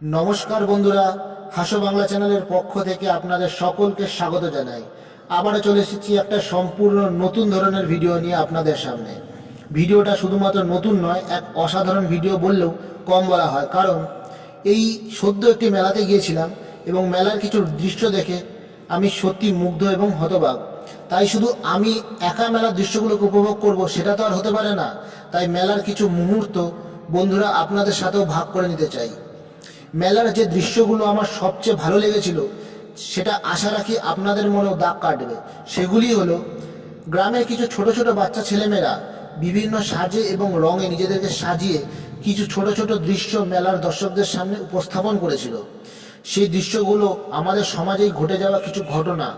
নমস্কার বন্ধুরা, হাসো বাংলা চ্যানেলের পক্ষ থেকে আপনাদের সকলকে স্বাগত জানাই। আবারও চলে এসেছি একটা সম্পূর্ণ নতুন ধরনের ভিডিও নিয়ে আপনাদের সামনে। ভিডিওটা শুধুমাত্র নতুন নয়, এক অসাধারণ ভিডিও বললেও কম বলা হয়। কারণ এই সদ্য একটি মেলাতে গিয়েছিলাম এবং মেলার কিছু দৃশ্য দেখে আমি সত্যি মুগ্ধ এবং হতবাক। তাই শুধু আমি একা মেলার দৃশ্যগুলোকে উপভোগ করব সেটা তো আর হতে পারে না। তাই মেলার কিছু মুহূর্ত বন্ধুরা আপনাদের সাথেও ভাগ করে নিতে চাই। মেলার যে দৃশ্যগুলো আমার সবচেয়ে ভালো লেগেছিল, সেটা আশা রাখি আপনাদের মনেও দাগ কাটবে। সেগুলি হলো, গ্রামের কিছু ছোট ছোট বাচ্চা ছেলেমেয়েরা বিভিন্ন সাজে এবং রঙে নিজেদেরকে সাজিয়ে কিছু ছোট ছোট দৃশ্য মেলার দর্শকদের সামনে উপস্থাপন করেছিল। সেই দৃশ্যগুলো আমাদের সমাজেই ঘটে যাওয়া কিছু ঘটনা,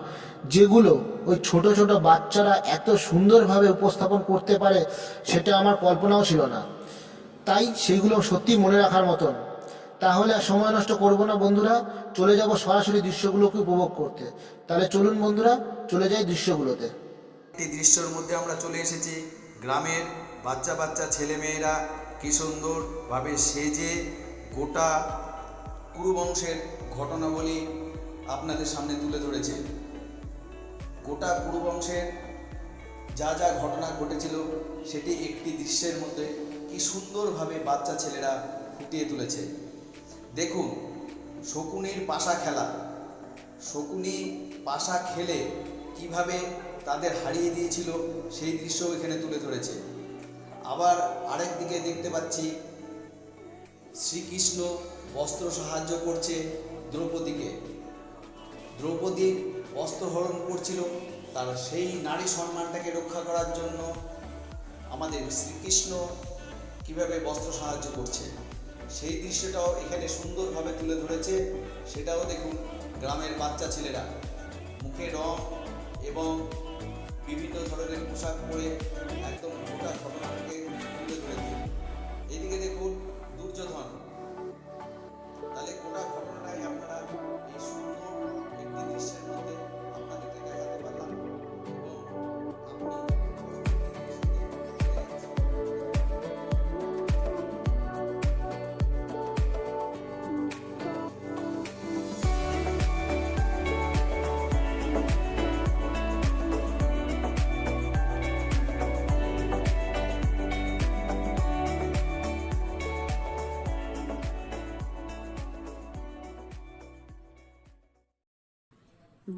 যেগুলো ওই ছোট ছোট বাচ্চারা এত সুন্দরভাবে উপস্থাপন করতে পারে, সেটা আমার কল্পনাও ছিল না। তাই সেইগুলো সত্যি মনে রাখার মতন তাহলে আর সময় নষ্ট করব না বন্ধুরা। চলে যাব সরাসরি দৃশ্যগুলোকে উপভোগ করতে। তাহলে চলুন বন্ধুরা, চলে যাই দৃশ্যগুলোতে। একটি দৃশ্যের মধ্যে আমরা চলে এসেছি গ্রামের বাচ্চা বাচ্চা ছেলেমেয়েরা কি সুন্দরভাবে সেজে গোটা কুরুবংশের ঘটনাবলী আপনাদের সামনে তুলে ধরেছে। গোটা কুরুবংশের যা যা ঘটনা ঘটেছিল, সেটি একটি দৃশ্যের মধ্যে কি সুন্দরভাবে বাচ্চা ছেলেরা ফুটিয়ে তুলেছে। দেখুন, শকুনির পাশা খেলা। শকুনি পাশা খেলে কীভাবে তাদের হারিয়ে দিয়েছিল, সেই দৃশ্য এখানে তুলে ধরেছে। আবার আরেক দিকে দেখতে পাচ্ছি, শ্রীকৃষ্ণ বস্ত্র সাহায্য করছে দ্রৌপদীকে। দ্রৌপদী বস্ত্রহরণ করছিল, তার সেই নারী সম্মানটাকে রক্ষা করার জন্য আমাদের শ্রীকৃষ্ণ কীভাবে বস্ত্র সাহায্য করছে। সেই দৃশ্যটাও এখানে সুন্দরভাবে তুলে ধরেছে। সেটাও দেখুন গ্রামের বাচ্চা ছেলেরা। মুখে রং এবং বিভিন্ন ধরনের পোশাক পরে একদম গোটা ঘটনাটাকে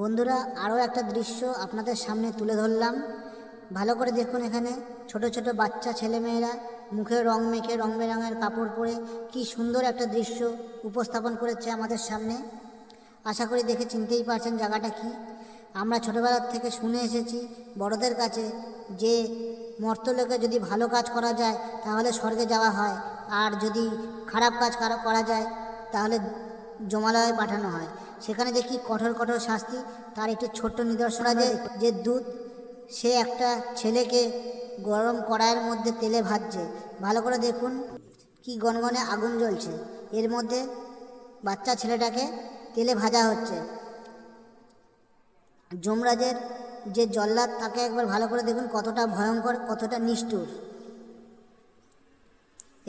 বন্ধুরা, আরও একটা দৃশ্য আপনাদের সামনে তুলে ধরলাম। ভালো করে দেখুন এখানে, ছোট ছোট বাচ্চা ছেলেমেয়েরা মুখে রং মেখে, রং বেরঙের কাপড় পরে কি সুন্দর একটা দৃশ্য উপস্থাপন করেছে আমাদের সামনে। আশা করি দেখে চিনতেই পারছেন জায়গাটা কি। আমরা ছোটোবেলার থেকে শুনে এসেছি বড়দের কাছে যে মর্তলোকে যদি ভালো কাজ করা যায়, তাহলে স্বর্গে যাওয়া হয়। আর যদি খারাপ কাজ করা করা যায়, তাহলে জমালয়ে পাঠানো হয়। সেখানে কি কঠোর কঠোর শাস্তি। তার একটি ছোট্ট নিদর্শন আছে যে দুধ সে একটা ছেলেকে গরম কড়াইয়ের মধ্যে তেলে ভাজছে। ভালো করে দেখুন কি গনগনে আগুন জ্বলছে। এর মধ্যে বাচ্চা ছেলেটাকে তেলে ভাজা হচ্ছে। যমরাজের যে জল্লাদ, তাকে একবার ভালো করে দেখুন কতটা ভয়ঙ্কর, কতটা নিষ্ঠুর।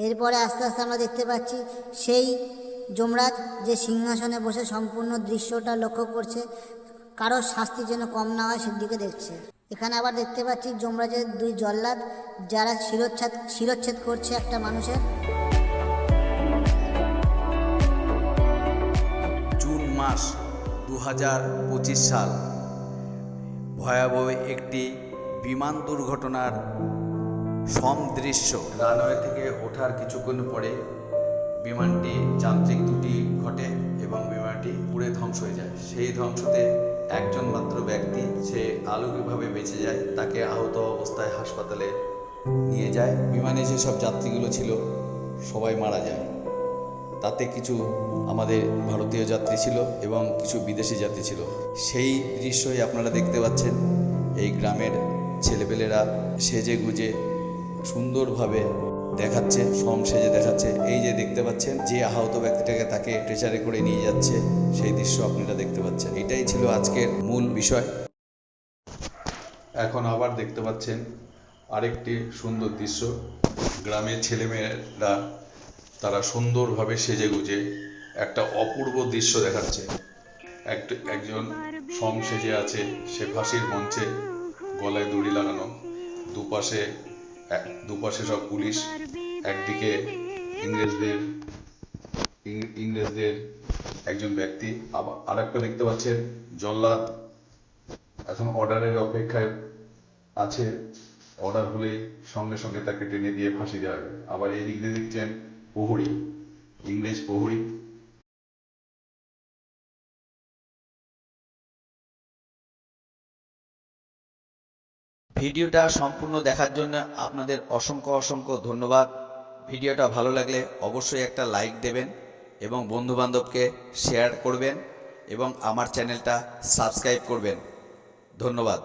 এরপরে আস্তে আস্তে আমরা দেখতে পাচ্ছি, সেই যমরাজ যে সিংহাসনে বসে সম্পূর্ণ দৃশ্যটা লক্ষ্য করছে কারোর শাস্তি যেন কম না হয় সেদিকে দেখছে। এখানে আবার দেখতে পাচ্ছি যমরাজের দুই জল্লাদ যারা শিরোচ্ছেদ শিরোচ্ছেদ করছে একটা মানুষের। জুন মাস দু হাজার পঁচিশ সাল। ভয়াবহ একটি বিমান দুর্ঘটনার সমদৃশ্য। রানওয়ে থেকে ওঠার কিছুক্ষণ পরে বিমানটি যান্ত্রিক ত্রুটি ঘটে এবং বিমানটি পুড়ে ধ্বংস হয়ে যায়। সেই ধ্বংসতে একজন মাত্র ব্যক্তি সে আলৌকিকভাবে বেঁচে যায়, তাকে আহত অবস্থায় হাসপাতালে নিয়ে যায়। বিমানে যেসব যাত্রীগুলো ছিল, সবাই মারা যায়। তাতে কিছু আমাদের ভারতীয় যাত্রী ছিল এবং কিছু বিদেশি যাত্রী ছিল। সেই দৃশ্যই আপনারা দেখতে পাচ্ছেন। এই গ্রামের ছেলেপেলেরা সেজে গুজে সুন্দরভাবে দেখাচ্ছে সম সেজে দেখাচ্ছে। এই যে দেখতে পাচ্ছেন, যে আহত ব্যক্তিটাকে তাকে ট্রেচারে করে নিয়ে যাচ্ছে, সেই দৃশ্য আপনারা দেখতে পাচ্ছেন। এটাই ছিল আজকের মূল বিষয়। এখন আবার দেখতে পাচ্ছেন আরেকটি সুন্দর দৃশ্য। গ্রামের ছেলেমেয়েরা তারা সুন্দরভাবে সেজে গুজে একটা অপূর্ব দৃশ্য দেখাচ্ছে। একজন সং সেজে আছে, সে ফাঁসির মঞ্চে গলায় দড়ি লাগানো। দুপাশে দুপাশে সব পুলিশ একদিকে ইংরেজদের ইংরেজদের একজন ব্যক্তি, আবার আরেকটা দেখতে পাচ্ছেন, জল্লাদ। এখন অর্ডারের অপেক্ষায় আছে, অর্ডার হলে সঙ্গে সঙ্গে তাকে টেনে দিয়ে ফাঁসি দেওয়া হবে। আবার এই দিক দিয়ে দেখছেন, প্রহরী, ইংরেজ প্রহরী। ভিডিওটা সম্পূর্ণ দেখার জন্য আপনাদের অসংখ্য অসংখ্য ধন্যবাদ। ভিডিওটা ভালো লাগলে অবশ্যই একটা লাইক দেবেন এবং বন্ধুবান্ধবকে শেয়ার করবেন এবং আমার চ্যানেলটা সাবস্ক্রাইব করবেন। ধন্যবাদ।